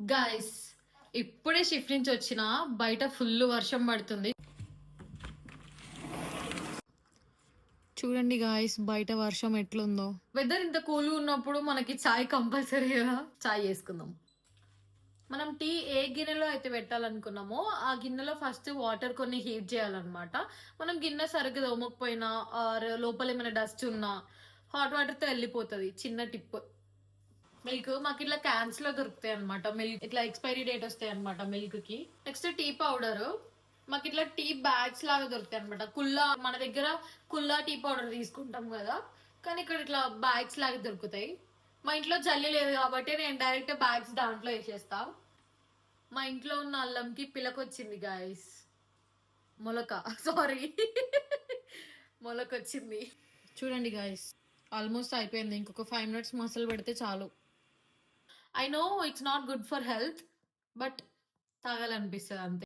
Guys ఇప్పుడే shift నుంచి వచ్చిన బయట ఫుల్ వర్షం పడుతుంది. చూడండి గాయస్ బయట వర్షం ఎట్లుందో. వెదర్ ఇంత కూల్ ఉన్నప్పుడు మనకి చాయ్ కంపల్సరీ కదా. చాయ్ చేసుకుందాం. మనం టీ ఏ గిన్నెలో అయితే పెట్టాలనుకున్నామో ఆ గిన్నెలో ఫస్ట్ వాటర్ కొన్ని హీట్ చేయాలన్నమాట. మనం గిన్నె సరిగ్గా తోమకపోయినా ఆర్ లోపల ఏమైనా డస్ట్ ఉన్నా హాట్ వాటర్తో వెళ్ళిపోతుంది. చిన్న టిప్ మిల్క్ మాకు ఇట్లా క్యాన్స్లో దొరుకుతాయి అనమాట మిల్క్ ఇట్లా ఎక్స్పైరీ డేట్ వస్తాయి అనమాట మిల్క్కి. Next tea powder. మాకు ఇట్లా టీ బ్యాగ్స్ లాగా దొరుకుతాయి అనమాట కుల్లా మన దగ్గర కుల్లా టీ పౌడర్ తీసుకుంటాం కదా. కానీ ఇక్కడ ఇట్లా బ్యాగ్స్ లాగా దొరుకుతాయి. మా ఇంట్లో జల్లి లేదు కాబట్టి నేను డైరెక్ట్ బ్యాగ్స్ దాంట్లో వేసేస్తా. మా ఇంట్లో ఉన్న అల్లంకి పిలకొచ్చింది గాయస్ మొలక. సారీ మొలక వచ్చింది చూడండి గాయస్ ఆల్మోస్ట్ అయిపోయింది. ఇంకొక ఫైవ్ మినిట్స్ మసాలా పెడితే చాలు. I know it's not good for health but తాగాలనిపిస్తుంది అంతే